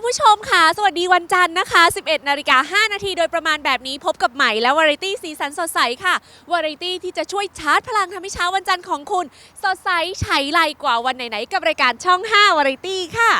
คุณผู้ชมค่ะ สวัสดีวันจันทร์นะคะ 11 นาฬิกา 5 นาทีโดยประมาณแบบนี้พบกับใหม่และวาไรตี้สีสันสดใสค่ะ วาไรตี้ที่จะช่วยชาร์จพลังทำให้เช้าวันจันทร์ของคุณ สดใสไฉไลกว่าวันไหนๆกับรายการช่อง 5 วาไรตี้ค่ะ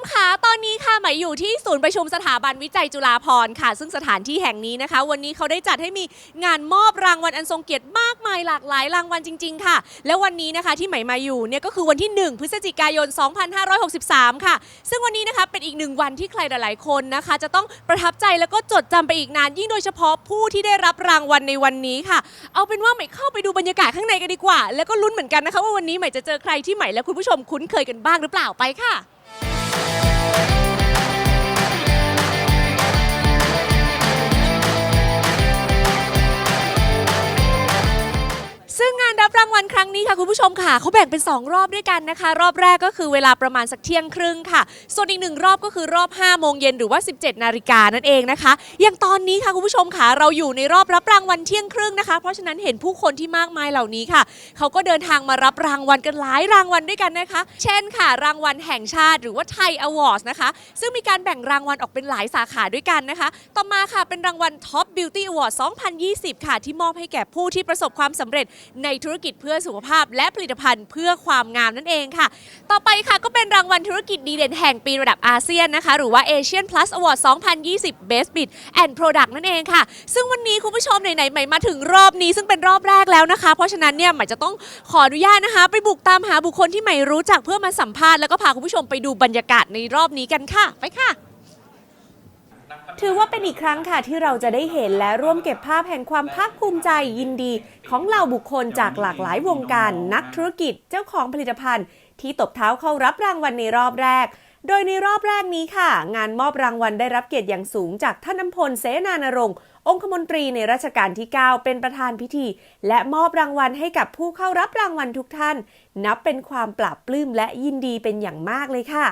มคะตอนนี้ค่ะหมายอยู่ที่ศูนย์ประชุมสถาบันวิจัยจุฬาภรณ์ค่ะ ซึ่งสถานที่แห่งนี้นะคะ วันนี้เขาได้จัดให้มีงานมอบรางวัลอันทรงเกียรติมากมายหลากหลายรางวัลจริง ๆ ค่ะ และวันนี้นะคะที่หมายมาอยู่เนี่ยก็คือวันที่ 1 พฤศจิกายน 2563 ค่ะ ซึ่งวันนี้นะคะเป็นอีกหนึ่งวันที่ใครหลาย ๆ คนนะคะ จะต้องประทับใจแล้วก็จดจำไปอีกนาน ยิ่งโดยเฉพาะผู้ที่ได้รับรางวัลในวันนี้ค่ะ เอาเป็นว่าใหม่เข้าไปดูบรรยากาศข้างในกันดีกว่า แล้วก็ลุ้นเหมือนกันนะคะว่าวันนี้ใหม่จะเจอใครที่ใหม่และคุณผู้ชมคุ้นเคยกันบ้างหรือเปล่าไปค่ะ ซึ่ ครั้งนี้ค่ะคุณผู้ชมค่ะเขาแบ่งเป็น 2 รอบด้วยกันนะคะ รอบแรกก็คือเวลาประมาณสักเที่ยงครึ่งค่ะ ส่วนอีกหนึ่งรอบก็คือรอบ 5 โมงเย็นหรือว่า 17 นาฬิกานั่นเองนะคะ อย่างตอนนี้ค่ะคุณผู้ชมค่ะเราอยู่ในรอบรับรางวัลเที่ยงครึ่งนะคะ เพราะฉะนั้นเห็นผู้คนที่มากมายเหล่านี้ค่ะเขาก็เดินทางมารับรางวัลกันหลายรางวัลด้วยกันนะคะ เช่นค่ะ รางวัลแห่งชาติหรือว่าไทยอวอร์ดนะคะ ซึ่งมีการแบ่งรางวัลออกเป็นหลายสาขาด้วยกันนะคะ ต่อมาค่ะเป็นรางวัล Top Beauty Award 2020 ค่ะ ที่มอบให้แก่ผู้ที่ประสบความสำเร็จในธุรกิจเพื่อสุขภาพ และผลิตภัณฑ์เพื่อความงามนั่นเองค่ะ ต่อไปค่ะก็เป็นรางวัลธุรกิจดีเด่นแห่งปีระดับอาเซียนนะคะ หรือว่า Asian Plus Award 2020 Best Bid and Product นั่นเองค่ะ ซึ่งวันนี้คุณผู้ชมไหนๆใหม่มาถึงรอบนี้ซึ่งเป็นรอบแรกแล้วนะคะ เพราะฉะนั้นเนี่ยใหม่จะต้องขออนุญาตนะคะ ไปบุกตามหาบุคคลที่ใหม่รู้จักเพื่อมาสัมภาษณ์แล้วก็พาคุณผู้ชมไปดูบรรยากาศในรอบนี้กันค่ะ ไปค่ะ ถือว่าเป็นอีกครั้งค่ะที่เราจะได้เห็นและร่วมเก็บภาพแห่งความภาคภูมิใจยินดี ของเหล่าบุคคลจากหลากหลายวงการ นักธุรกิจเจ้าของผลิตภัณฑ์ ที่ตบเท้าเข้ารับรางวัลในรอบแรก โดยในรอบแรกนี้ค่ะ งานมอบรางวัลได้รับเกียรติอย่างสูงจากท่านน้ำพลเสนานรงค์องคมนตรีในรัชกาลที่ 9 เป็นประธานพิธี และมอบรางวัลให้กับผู้เข้ารับรางวัลทุกท่าน นับเป็นความปราบปลื้มและยินดีเป็นอย่างมากเลยค่ะ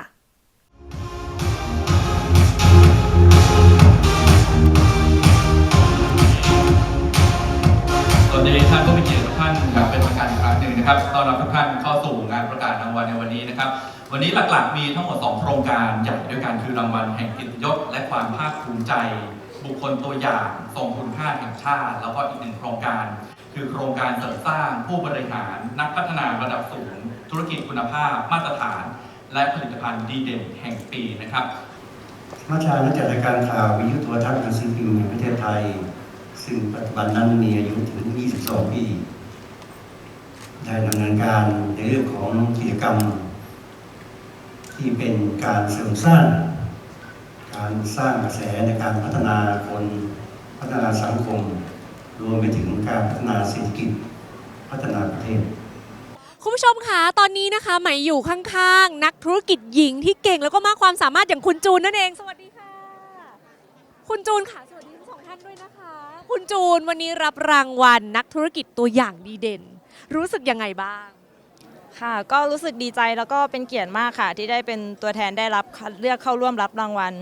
สวัสดีครับผู้มีเกียรติทุกท่านครับเป็นประการอีกครั้งหนึ่งนะครับต้อนรับทุกท่านเข้าสู่งานประกาศรางวัลในวันนี้นะครับ วันนี้หลักๆมีทั้งหมด 2 โครงการใหญ่ด้วยกันคือรางวัลแห่งกิตยศและความภาคภูมิใจ บุคคลตัวอย่างทรงคุณค่าแห่งชาติ แล้วก็อีกหนึ่งโครงการ คือโครงการเสริมสร้างผู้บริหาร นักพัฒนาระดับสูง ธุรกิจคุณภาพ มาตรฐาน และผลิตภัณฑ์ดีเด่นแห่งปีนะครับมาชานักจัดรายการข่าววิทยุโทรทัศน์หนังสือพิมพ์แห่งประเทศไทย ซึ่งปัจจุบันนั้นมีอายุถึง 22 ปี ได้ดำเนินการในเรื่องของกิจกรรม ที่เป็นการเสริมสร้าง การสร้างกระแสในการพัฒนาคนพัฒนาสังคม รวมไปถึงการพัฒนาเศรษฐกิจพัฒนาประเทศคุณผู้ชมคะตอนนี้นะคะใหม่อยู่ข้างๆ นักธุรกิจหญิงที่เก่งแล้วก็มากความสามารถอย่างคุณจูนนั่นเอง สวัสดีค่ะ คุณจูนค่ะ ดีทั้งสองท่านด้วยนะคะ คุณจูนวันนี้รับรางวัลนักธุรกิจตัวอย่างดีเด่น รู้สึกยังไงบ้าง ค่ะ ก็รู้สึกดีใจแล้วก็เป็นเกียรติมากค่ะ ที่ได้เป็นตัวแทนได้รับคัดเลือกเข้าร่วมรับรางวัล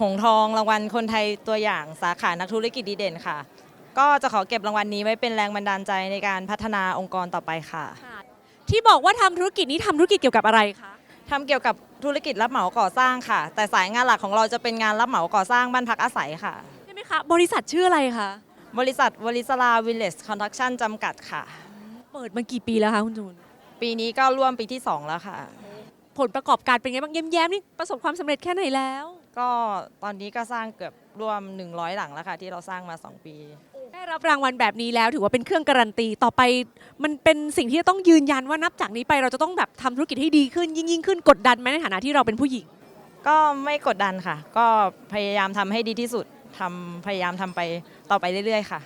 หงส์ทองรางวัลคนไทยตัวอย่างสาขานักธุรกิจดีเด่นค่ะ ก็จะขอเก็บรางวัลนี้ไว้เป็นแรงบันดาลใจในการพัฒนาองค์กรต่อไปค่ะที่บอกว่าทำธุรกิจนี้ทำธุรกิจเกี่ยวกับอะไรคะ ทำเกี่ยวกับธุรกิจรับเหมาก่อสร้างค่ะ แต่สายงานหลักของเราจะเป็นงานรับเหมาก่อสร้างบ้านพักอาศัยค่ะใช่ไหม คะ บริษัทชื่ออะไรคะ บริษัทวลิสลาวิลเลจคอนสตรักชั่นจำกัดค่ะ เปิดมากี่ปีแล้วคะคุณจูน ปีนี้ก็ร่วมปีที่ 2 แล้วค่ะ ผลประกอบการเป็นไงบ้างแย้มๆนี่ประสบความสำเร็จแค่ไหนแล้ว ก็ตอนนี้ก็สร้างเกือบร่วม 100 หลังแล้วค่ะ ที่เราสร้างมา 2 ปีแค่ได้รับรางวัลแบบนี้แล้วถือว่าเป็นเครื่องการันตีต่อไป มันเป็นสิ่งที่จะต้องยืนยันว่านับจากนี้ไปเราจะต้องแบบทำธุรกิจให้ดีขึ้นยิ่งยิ่งขึ้นกดดันไหมในฐานะที่เราเป็นผู้หญิง ก็ไม่กดดันค่ะ ก็พยายามทำให้ดีที่สุด ทำพยายามทำไปต่อไปเรื่อยๆ ค่ะ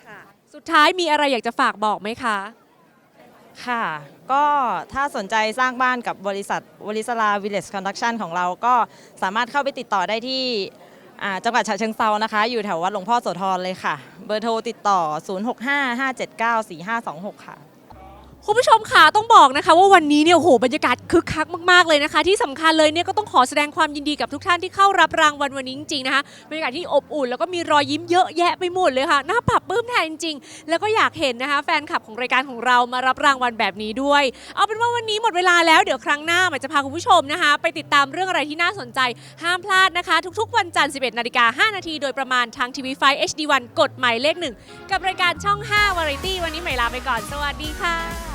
สุดท้ายมีอะไรอยากจะฝากบอกไหมคะ ค่ะ ก็ถ้าสนใจสร้างบ้านกับบริษัทวลิสลาวิลเลจคอนดักชันของเราก็สามารถเข้าไปติดต่อได้ที่อ่าจังหวัดฉะเชิงเซานะคะ อยู่แถววัดหลวงพ่อโสธรเลยค่ะ เบอร์โทรติดต่อ 0655794526 ค่ะ คุณผู้ชมค่ะต้องบอกนะคะ ว่าวันนี้เนี่ยโอ้โหบรรยากาศคึกคักมากๆเลยนะคะ ที่สำคัญเลยเนี่ยก็ต้องขอแสดงความยินดีกับทุกท่านที่เข้ารับรางวัลวันนี้จริงๆนะคะบรรยากาศที่อบอุ่นแล้วก็มีรอยยิ้มเยอะแยะไปหมดเลยค่ะน่าปรับปื้มแทนจริงๆแล้วก็อยากเห็นนะคะแฟนคลับของรายการของเรามารับรางวัลแบบนี้ด้วย เอาเป็นว่าวันนี้หมดเวลาแล้วเดี๋ยวครั้งหน้าหมายจะพาคุณผู้ชมนะคะ ไปติดตามเรื่องอะไรที่น่าสนใจห้ามพลาดนะคะ ทุกๆ วันจันทร์ 11นาฬิกา5นาทีโดยประมาณทางทีวีไฟ HD1 กดหมายเลขหนึ่งกับรายการช่อง5 Variety วันนี้หม่ลาไปก่อนสวัสดีค่ะ